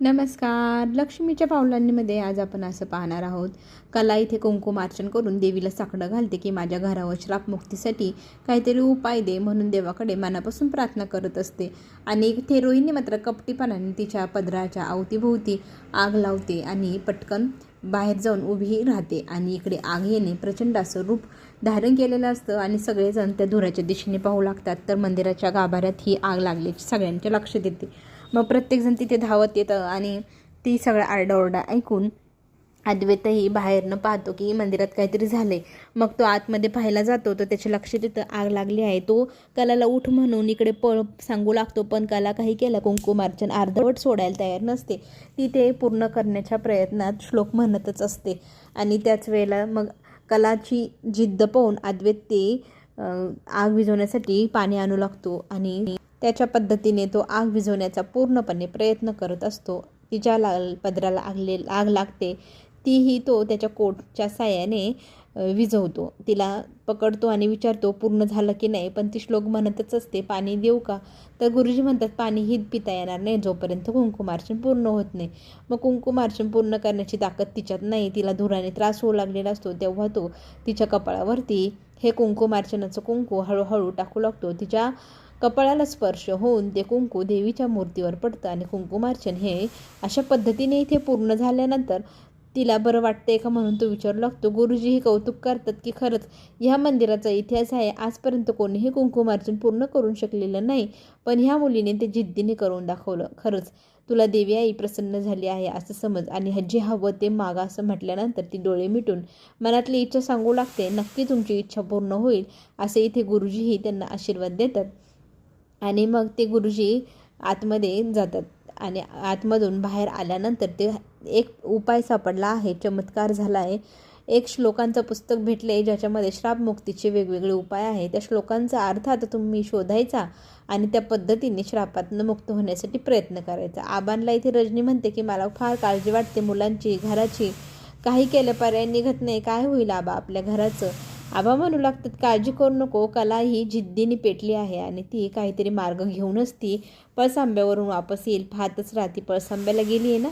नमस्कार. लक्ष्मीच्या पावलांनीमध्ये आज आपण असं पाहणार आहोत. कला इथे कुंकुमार्चन करून देवीला साकडं घालते की माझ्या घरावर श्रापमुक्तीसाठी काहीतरी उपाय दे म्हणून देवाकडे मनापासून प्रार्थना करत असते. आणि इथे रोहिणी मात्र कपटीपणाने तिच्या पदराच्या अवतीभोवती आग लावते आणि पटकन बाहेर जाऊन उभी राहते आणि इकडे आग येणे प्रचंड असं रूप धारण केलेलं असतं आणि सगळेजण त्या धुराच्या दिशेने पाहू लागतात. तर मंदिराच्या गाभाऱ्यात ही आग लागल्याची सगळ्यांच्या लक्षात येते मग प्रत्येकजण तिथे धावत येतं आणि ती सगळं आरडाओरडा ऐकून अद्वैतही बाहेरनं पाहतो की मंदिरात काहीतरी झाले मग तो आतमध्ये पाहायला जातो तर त्याच्या लक्ष तिथं आग लागली आहे. तो कलाला उठ म्हणून इकडे पळ सांगू लागतो पण कला काही केला कुंकुमार्चन अर्धवट सोडायला तयार नसते. ती ते पूर्ण करण्याच्या प्रयत्नात श्लोक म्हणतच असते. आणि त्याच वेळेला मग कलाची जिद्द पाहून अद्वैत ते आग विझवण्यासाठी पाणी आणू लागतो आणि त्याच्या पद्धतीने तो आग विझवण्याचा पूर्णपणे प्रयत्न करत असतो. तिच्या ला पदराला आगले आग लागते तीही तो त्याच्या कोटच्या सायाने विझवतो. तिला पकडतो आणि विचारतो पूर्ण झालं की नाही? पण ती श्लोक म्हणतच असते पाणी देऊ का? तर गुरुजी म्हणतात पाणी ही पिता येणार नाही जोपर्यंत कुंकुमार्चन पूर्ण होत नाही. मग कुंकुमार्चन पूर्ण करण्याची ताकद तिच्यात नाही. तिला धुराने त्रास होऊ लागलेला असतो. तेव्हा तो तिच्या कपाळावरती हे कुंकुमार्चनाचं कुंकू हळूहळू टाकू लागतो. तिच्या कपाळाला स्पर्श होऊन ते कुंकू देवीच्या मूर्तीवर पडतं आणि कुंकुमार्चन हे अशा पद्धतीने इथे पूर्ण झाल्यानंतर तिला बरं वाटतंय का म्हणून तो विचारू लागतो. गुरुजी हे कौतुक करतात की खरंच ह्या मंदिराचा इतिहास आहे. आजपर्यंत कोणीही कुंकुमार्चन पूर्ण करून शकलेलं नाही. पण ह्या मुलीने ते जिद्दीने करून दाखवलं. खरंच तुला देवी आई प्रसन्न झाली आहे असं समज आणि हे जे हवं ते मागा असं म्हटल्यानंतर ती डोळे मिटून मनातली इच्छा सांगू लागते. नक्की तुमची इच्छा पूर्ण होईल असे इथे गुरुजीही त्यांना आशीर्वाद देतात. आणि मग ते गुरुजी आतमध्ये जातात. आणि आतमधून बाहेर आल्यानंतर ते एक उपाय सापडला आहे चमत्कार झाला आहे. एक श्लोकांचं पुस्तक भेटले ज्याच्यामध्ये श्रापमुक्तीचे वेगवेगळे उपाय आहे त्या श्लोकांचा अर्थ आता तुम्ही शोधायचा आणि त्या पद्धतीने श्रापातनं मुक्त होण्यासाठी प्रयत्न करायचा. आबांना इथे रजनी म्हणते की मला फार काळजी वाटते मुलांची घराची. काही केल्या पर्याय निघत नाही. काय होईल आबा? आपल्या घराचं आबा म्हणू लागतात काळजी करू नको कला ही जिद्दीने पेटली आहे आणि ती काहीतरी मार्ग घेऊनच ती पळसांब्यावरून वापस येईल. पाहतच राहती पळसांब्याला गेली आहे ना?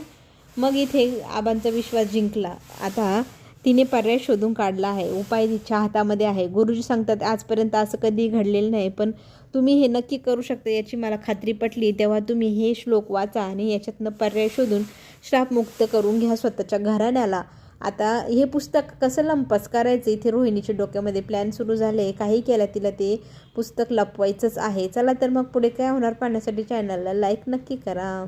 मग इथे आबांचा विश्वास जिंकला. आता तिने पर्याय शोधून काढला आहे. उपाय तिच्या हातामध्ये आहे. गुरुजी सांगतात आजपर्यंत असं कधी घडलेलं नाही पण तुम्ही हे नक्की करू शकता याची मला खात्री पटली. तेव्हा तुम्ही हे श्लोक वाचा आणि याच्यातनं पर्याय शोधून श्रापमुक्त करून घ्या. स्वतःच्या घराण्याला आता हे पुस्तक कसं लंपास करायचं? इथे रोहिणीच्या डोक्यामध्ये प्लॅन सुरू झाले. काही केलं तिला ते पुस्तक लपवायचंच आहे. चला तर मग पुढे काय होणार? पाहण्यासाठी चॅनलला लाईक नक्की करा.